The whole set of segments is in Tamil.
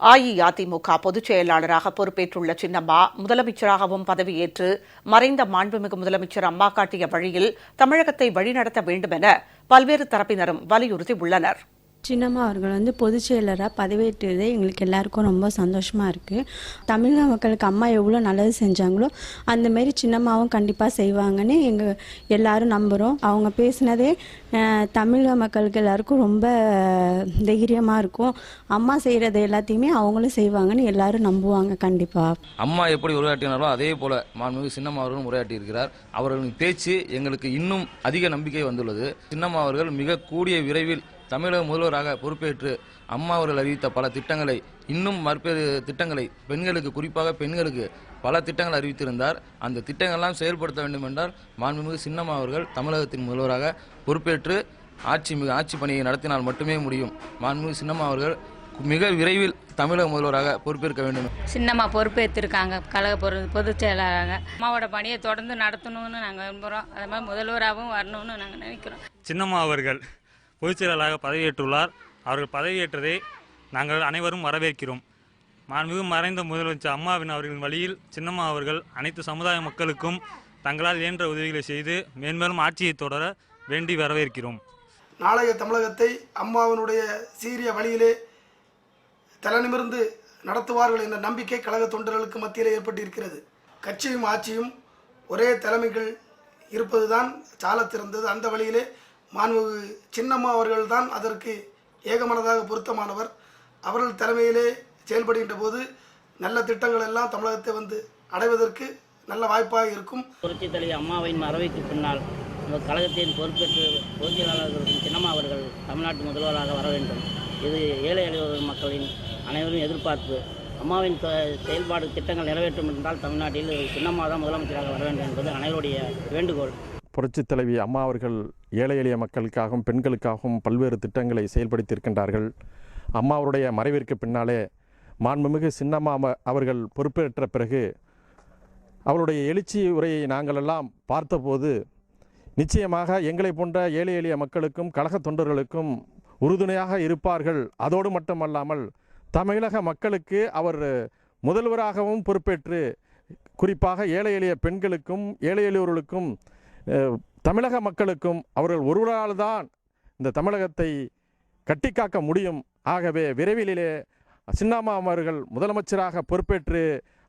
அஇஅதிமுக பொதுச் செயலாளராக பொறுப்பேற்றுள்ள சின்னம்மா முதலமைச்சராகவும் பதவியேற்று மறைந்த மாண்புமிகு முதலமைச்சர் அம்மா காட்டிய வழியில் தமிழகத்தை வழிநடத்த வேண்டும் என பல்வேறு தரப்பினரும் வலியுறுத்தியுள்ளனா் சின்னம்மா அவர்கள் வந்து பொதுச் செயலராக பதவியேற்றது எங்களுக்கு எல்லாருக்கும் ரொம்ப சந்தோஷமாக இருக்குது தமிழக மக்களுக்கு அம்மா எவ்வளோ நல்லது செஞ்சாங்களோ அந்தமாரி சின்னம்மாவும் கண்டிப்பாக செய்வாங்கன்னு எங்கள் எல்லாரும் நம்புகிறோம் அவங்க பேசினதே தமிழக மக்களுக்கு எல்லாருக்கும் ரொம்ப தைரியமாக இருக்கும். அம்மா செய்கிறது எல்லாத்தையுமே அவங்களும் செய்வாங்கன்னு எல்லாரும் நம்புவாங்க கண்டிப்பாக அம்மா எப்படி உரையாற்றினாரோ அதே போல் மாண்புமிகு சின்னம்மா அவர்களும் உரையாற்றி இருக்கிறார் அவர்களின் பேச்சு எங்களுக்கு இன்னும் அதிக நம்பிக்கை வந்துள்ளது. சின்னம்மா அவர்கள் மிக கூடிய விரைவில் தமிழக முதல்வராக பொறுப்பேற்று அம்மா அவர்கள் அறிவித்த பல திட்டங்களை இன்னும் மறுபேறு திட்டங்களை பெண்களுக்கு குறிப்பாக பெண்களுக்கு பல திட்டங்கள் அறிவித்திருந்தார். அந்த திட்டங்கள்லாம் செயல்படுத்த வேண்டும் என்றால் மாண்புமிகு சின்னம்மா அவர்கள் தமிழகத்தின் முதல்வராக பொறுப்பேற்று ஆட்சி மிக ஆட்சி பணியை நடத்தினால் மட்டுமே முடியும். மாண்புமிகு சின்னம்மா அவர்கள் மிக விரைவில் தமிழக முதல்வராக பொறுப்பேற்க வேண்டும். சின்னம்மா பொறுப்பேற்றிருக்காங்க கழக பொரு பொதுச் செயலாளராக. அம்மாவோட பணியை தொடர்ந்து நடத்தணும்னு நாங்கள் விரும்புகிறோம் அது மாதிரி முதல்வராகவும் வரணும்னு நாங்கள் நினைக்கிறோம். சின்னம்மா அவர்கள் பொதுச் செயலாளராக பதவியேற்றுள்ளார். அவர்கள் பதவியேற்றதை நாங்கள் அனைவரும் வரவேற்கிறோம். மாண்புமிகு மறைந்த முதலமைச்சர் அம்மாவின் அவர்களின் வழியில் சின்னம்மா அவர்கள் அனைத்து சமுதாய மக்களுக்கும் தங்களால் இயன்ற உதவிகளை செய்து மேன்மேலும் ஆட்சியை தொடர வேண்டி வரவேற்கிறோம். நாளைய தமிழகத்தை அம்மாவினுடைய சீரிய வழியிலே தலைநிமிர்ந்து நடத்துவார்கள் என்ற நம்பிக்கை கழக தொண்டர்களுக்கு மத்தியில் ஏற்பட்டிருக்கிறது. கட்சியும் ஆட்சியும் ஒரே தலைமைகள் இருப்பதுதான் சாலத்திறந்தது. அந்த வழியிலே மாண்புமிகு சின்னம்மா அவர்கள்தான் அதற்கு ஏகமனதாக பொருத்தமானவர். அவர்கள் தலைமையிலே செயல்படுகின்ற போது நல்ல திட்டங்கள் எல்லாம் தமிழகத்தை வந்து அடைவதற்கு நல்ல வாய்ப்பாக இருக்கும். புரட்சி தலைவி அம்மாவின் மறைவுக்கு பின்னால் இந்த கழகத்தின் பொறுப்பேற்று பொதுச் சின்னம்மா அவர்கள் தமிழ்நாட்டு முதல்வராக வர வேண்டும். இது ஏழை எளிய மக்களின் அனைவரும் எதிர்பார்ப்பு. அம்மாவின் செயல்பாடு திட்டங்கள் நிறைவேற்றும் என்றால் தமிழ்நாட்டில் சின்னம்மா தான் முதலமைச்சராக வர வேண்டும் என்பது அனைவருடைய வேண்டுகோள். புரட்சித் தலைவி அம்மா அவர்கள் ஏழை எளிய மக்களுக்காகவும் பெண்களுக்காகவும் பல்வேறு திட்டங்களை செயல்படுத்தியிருக்கின்றார்கள். அம்மா அவருடைய மறைவிற்கு பின்னாலே மாண்புமிகு சின்னம்மா அவர்கள் பொறுப்பேற்ற பிறகு அவருடைய எழுச்சி உரையை நாங்களெல்லாம் பார்த்தபோது நிச்சயமாக எங்களை போன்ற ஏழை எளிய மக்களுக்கும் கழக தொண்டர்களுக்கும் உறுதுணையாக இருப்பார்கள். அதோடு மட்டுமல்லாமல் தமிழக மக்களுக்கு அவர் முதல்வராகவும் பொறுப்பேற்று குறிப்பாக ஏழை எளிய பெண்களுக்கும் ஏழை எளியோர்களுக்கும் தமிழக மக்களுக்கும் அவர்கள் ஒருவரால் தான் இந்த தமிழகத்தை கட்டிக்காக்க முடியும். ஆகவே விரைவிலே சின்னாமா அவர்கள் முதலமைச்சராக பொறுப்பேற்று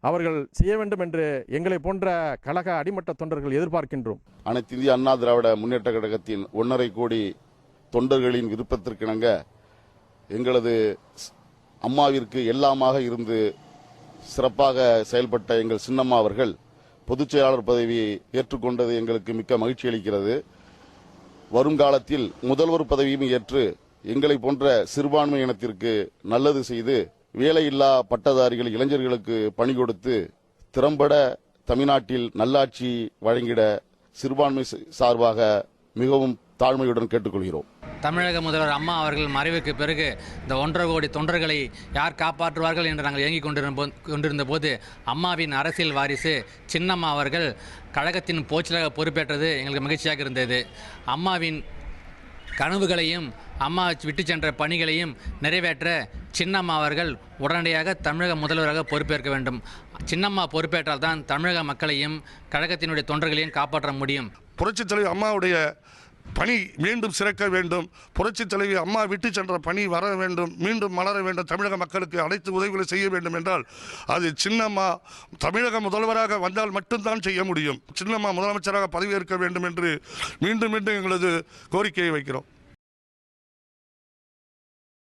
அவர்கள் செய்ய வேண்டும் என்று எங்களை போன்ற கழக அடிமட்ட தொண்டர்கள் எதிர்பார்க்கின்றோம். அனைத்து இந்திய அண்ணா திராவிட முன்னேற்ற கழகத்தின் ஒன்றரை கோடி தொண்டர்களின் விருப்பத்திற்கிணங்க எங்களது ஸ்- அம்மாவிற்கு எல்லாமாக இருந்து சிறப்பாக செயல்பட்ட எங்கள் சின்னம்மா அவர்கள் பொதுச் செயலாளர் பதவியை ஏற்றுக்கொண்டது எங்களுக்கு மிக்க மகிழ்ச்சி அளிக்கிறது. வருங்காலத்தில் முதல்வர் பதவியும் ஏற்று எங்களை போன்ற சிறுபான்மை இனத்திற்கு நல்லது செய்து வேலையில்லா பட்டதாரிகள் இளைஞர்களுக்கு பணி கொடுத்து திறம்பட தமிழ்நாட்டில் நல்லாட்சி வழங்கிட சிறுபான்மை சார்பாக மிகவும் தாழ்மையுடன் கேட்டுக்கொள்கிறோம். தமிழக முதல்வர் அம்மா அவர்கள் மறைவுக்கு பிறகு இந்த ஒன்றரை கோடி தொண்டர்களை யார் காப்பாற்றுவார்கள் என்று நாங்கள் இயங்கிக் கொண்டிருந்த கொண்டிருந்த போது அம்மாவின் அரசியல் வாரிசு சின்னம்மா அவர்கள் கழகத்தின் போச்சலாக பொறுப்பேற்றது எங்களுக்கு மகிழ்ச்சியாக இருந்தது. அம்மாவின் கனவுகளையும் அம்மா விட்டு சென்ற பணிகளையும் நிறைவேற்ற சின்னம்மா அவர்கள் உடனடியாக தமிழக முதல்வராக பொறுப்பேற்க வேண்டும். சின்னம்மா பொறுப்பேற்றால் தான் தமிழக மக்களையும் கழகத்தினுடைய தொண்டர்களையும் காப்பாற்ற முடியும். புரட்சித் தலைவி அம்மாவுடைய பணி மீண்டும் சிறக்க வேண்டும். புரட்சித் தலைவி அம்மா விட்டு சென்ற பணி வர வேண்டும். மீண்டும் மலர வேண்டும். தமிழக மக்களுக்கு அனைத்து உதவிகளை செய்ய வேண்டும் என்றால் அது சின்னம்மா தமிழக முதல்வராக வந்தால் மட்டும்தான் செய்ய முடியும். சின்னம்மா முதலமைச்சராக பதவியேற்க வேண்டும் என்று மீண்டும் மீண்டும் எங்களது கோரிக்கையை வைக்கிறோம்.